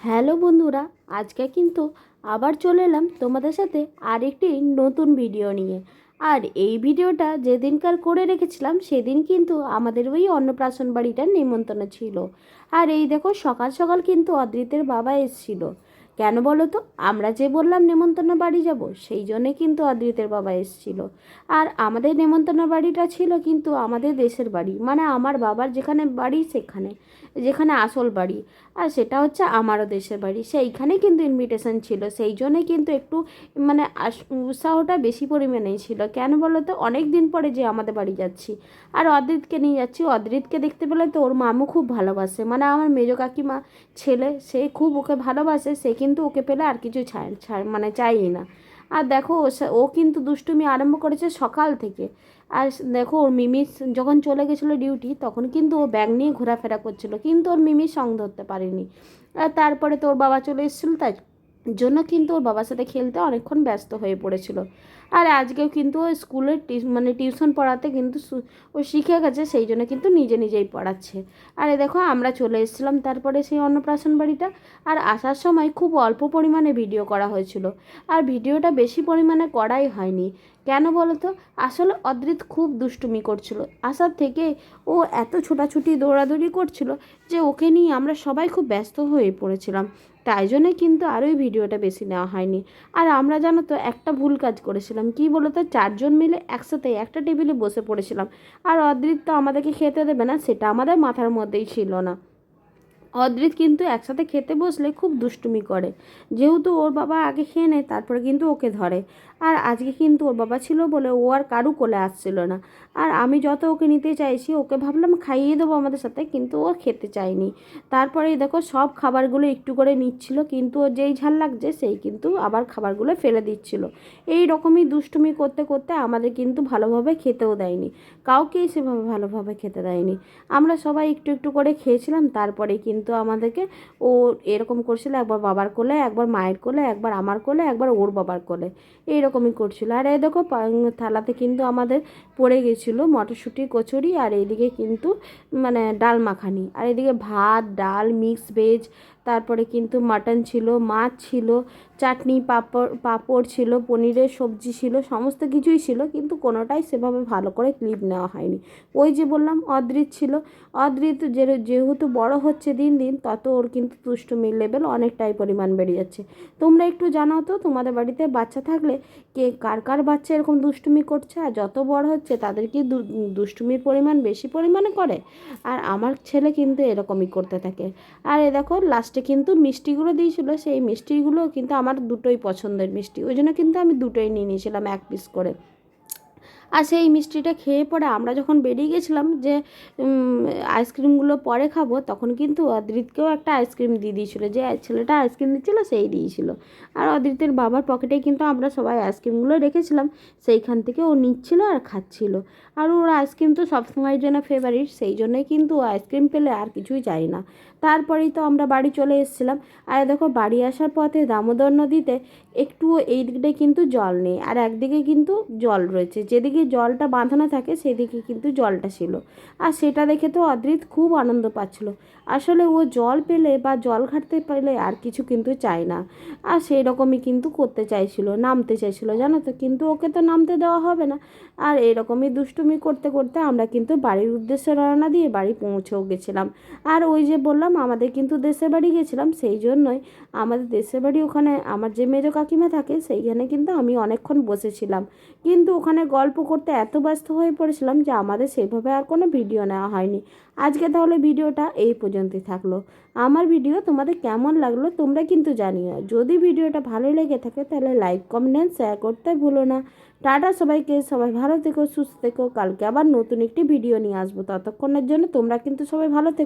Hello বন্ধুরা, আজকে কিন্তু আবার চলে এলাম তোমাদের সাথে আরেকটি নতুন ভিডিও নিয়ে। আর এই ভিডিওটা যেদিনকার করে রেখেছিলাম, সেদিন কিন্তু আমাদের ওই অন্নপ্রাশন বাড়িটার নিমন্ত্রণ ছিল। আর এই দেখো, সকাল সকাল কিন্তু অদ্রিতের বাবা এসেছিল। কেন বলো তো? আমরা যে বললাম নেমন্তন্ন বাড়ি যাব, সেই জন্যে কিন্তু অদ্রিতের বাবা এসেছিল। আর আমাদের নেমন্তন্ন বাড়িটা ছিল কিন্তু আমাদের দেশের বাড়ি মানে আমার বাবার যেখানে বাড়ি, সেখানে। যেখানে আসল বাড়ি। আর সেটা হচ্ছে আমারও দেশের বাড়ি। সেইখানে কিন্তু ইনভিটেশন ছিল। সেই জন্যে কিন্তু একটু মানে উৎসাহটা বেশি পরিমাণেই ছিল। কেন বলো তো অনেক দিন পরে যে আমাদের বাড়ি যাচ্ছি। আর অদ্রিতকে নিয়ে যাচ্ছি। অদ্রিতকে দেখতে পেলে তো ওর মামু খুব ভালোবাসে। মানে আমার মেজো কাকিমা ছেলে, সে খুব ওকে ভালোবাসে। সে কিন্তু ওকে পেলে আর কিছু ছাড় মানে চাইই না। আর দেখো ও কিন্তু দুষ্টুমি আরম্ভ করেছে সকাল থেকে। আর দেখো, ওর মিমি যখন চলে গেছিল ডিউটি তখন কিন্তু ও ব্যাগ নিয়ে ঘোরাফেরা করছিল। কিন্তু ওর মিমি সঙ্গ ধরতে পারেনি। আর তারপরে তো ওর বাবা চলে এসেছিল, তাই জন্য কিন্তু ওর বাবার সাথে খেলতে অনেকক্ষণ ব্যস্ত হয়ে পড়েছিল। আর আজকেও কিন্তু ও স্কুলে টিউ- মানে টিউশন পড়াতে কিন্তু ও শিখে গেছে, সেই জন্য কিন্তু নিজে নিজেই পড়াচ্ছে। আর এ দেখো, আমরা চলে এসেছিলাম তারপরে সেই অন্নপ্রাশন বাড়িটা, আর আসার সময় খুব অল্প পরিমাণে ভিডিও করা হয়েছিল। আর ভিডিওটা বেশি পরিমাণে করাই হয়নি। কেন বলো তো আসলে অদ্রিত খুব দুষ্টুমি করছিল। আসার থেকে ও এত ছোটাছুটি, দৌড়াদৌড়ি করছিল যে ওকে নিয়ে আমরা সবাই খুব ব্যস্ত হয়ে পড়েছিলাম। তাই জন্যে কিন্তু আর ওই ভিডিওটা বেশি নেওয়া হয়নি। আর আমরা জানো তো, একটা ভুল কাজ করেছিলাম। কি বলো তো চারজন মিলে একসাথে একটা টেবিলে বসে পড়েছিলাম। আর অদৃত তো আমাদেরকে খেতে দেবে না, সেটা আমাদের মাথার মধ্যেই ছিল না। অদ্রিত কিন্তু একসাথে খেতে বসলে খুব দুষ্টুমি করে। যেহেতু ওর বাবা আগে খেয়ে নেয়, তারপরে কিন্তু ওকে ধরে। আর আজকে কিন্তু ওর বাবা ছিল বলে ও আর কারু কোলে আসছিল না। আর আমি যত ওকে নিতে চাইছি, ওকে ভাবলাম খাইয়ে দেবো আমাদের সাথে, কিন্তু ও খেতে চায়নি। তারপরে দেখো সব খাবারগুলো একটু করে নিচ্ছিল, কিন্তু ও যেই ঝাল লাগছে, সেই কিন্তু আবার খাবারগুলো ফেলে দিচ্ছিল। এই রকমই দুষ্টুমি করতে করতে আমাদের কিন্তু ভালোভাবে খেতেও দেয়নি। কাউকেই সেভাবে ভালোভাবে খেতে দেয়নি। আমরা সবাই একটু একটু করে খেয়েছিলাম, তারপরে কিন্তু আমাদেরকে ও এরকম করছিল, একবার বাবার কোলে, একবার মায়ের কোলে, একবার আমার কোলে, একবার ওর বাবার কোলে। এইরকমই করছিল। আর এই দেখো থালাতে কিন্তু আমাদের পড়ে গেছিল মটরশুঁটি, কচুরি, আর এইদিকে কিন্তু মানে ডাল মাখানি। আর এদিকে ভাত, ডাল, মিক্স ভেজ তারপরে কিন্তু মাটন ছিল, মাছ ছিল, চাটনি, পাঁপড় পাঁপড় ছিল, পনিরের সবজি ছিল, সমস্ত কিছুই ছিল, কিন্তু কোনোটাই সেভাবে ভালো করে ক্লিপ নেওয়া হয়নি। ওই যে বললাম, অদ্রিত ছিল। অদ্রিত যেহেতু বড় হচ্ছে দিন দিন, তত ওর কিন্তু দুষ্টুমির লেভেল অনেকটাই পরিমাণ বেড়ে যাচ্ছে। তোমরা একটু জানাও তো, তোমাদের বাড়িতে বাচ্চা থাকলে কে, কার কার বাচ্চা এরকম দুষ্টুমি করছে? আর যত বড় হচ্ছে, তাদের কি দুষ্টুমির পরিমাণ বেশি পরিমাণে করে? আর আমার ছেলে কিন্তু এরকমই করতে থাকে। আর এ দেখো লাস্টে কিন্তু মিষ্টিগুলো দিয়েছিলো, সেই মিষ্টিগুলো কিন্তু আমার দুটোই পছন্দের মিষ্টি। ওই জন্য কিন্তু আমি দুটোই নিয়ে নিয়েছিলাম, এক পিস করে। আর সেই মিষ্টিটা খেয়ে পরে আমরা যখন বেরিয়ে গেছিলাম যে আইসক্রিমগুলো পরে খাব, তখন কিন্তু অদ্রিতকেও একটা আইসক্রিম দিয়ে দিয়েছিলো। যে, ছেলেটা আইসক্রিম দিচ্ছিল, সেই দিয়েছিল। আর অদ্রিতের বাবার পকেটে কিন্তু আমরা সবাই আইসক্রিমগুলো রেখেছিলাম, সেইখান থেকে ও নিচ্ছিল আর খাচ্ছিল। আর ওর আইসক্রিম তো সবসময়ের জন্য ফেভারিট সেই জন্যই কিন্তু আইসক্রিম পেলে আর কিছুই চাই না। তারপরেই তো আমরা বাড়ি চলে এসেছিলাম। আর দেখো, বাড়ি আসার পথে দামোদর নদীতে একটুও এই দিকটায় কিন্তু জল নেই। আর একদিকে কিন্তু জল রয়েছে। যেদিকে জলটা বাঁধানো থাকে, সেদিকে কিন্তু জলটা ছিল। আর সেটা দেখে তো অদ্রিত খুব আনন্দ পাচ্ছিল। আসলে ও জল পেলে বা জল ঘাটতে পেলে আর কিছু কিন্তু চায় না। আর সেই রকমই কিন্তু করতে চাইছিল, নামতে চাইছিল, জানো তো? কিন্তু ওকে তো নামতে দেওয়া হবে না। আর এরকমই দুষ্টুমি করতে করতে আমরা কিন্তু বাড়ির উদ্দেশ্যে রওনা দিয়ে বাড়ি পৌঁছেও গেছিলাম। আর ওই যে বললাম আমাদের কিন্তু দেশের বাড়ি গেছিলাম, সেই জন্যই আমাদের দেশের বাড়ি ওখানে আমার যে মেজো কাকিমা থাকে, সেইখানে কিন্তু আমি অনেকক্ষণ বসেছিলাম। কিন্তু ওখানে গল্প করতে এত ব্যস্ত হয়ে পড়েছিলাম যে আমাদের সেভাবে আর কোনো ভিডিও নেওয়া হয়নি। আজকে তাহলে ভিডিওটা এই পর্যন্তই থাকল। আমার ভিডিও তোমাদের কেমন লাগল তোমরা কিন্তু জানিও। যদি ভিডিওটা ভালো লেগে থাকে তাহলে লাইক, কমেন্ট শেয়ার করতে ভুলো না। টাটা সবাইকে, সবাই ভালো থেকো, সুস্থ থেকো। কালকে আবার নতুন একটি ভিডিও নিয়ে আসব। ততক্ষণের জন্য তোমরা কিন্তু সবাই ভালো থেকো।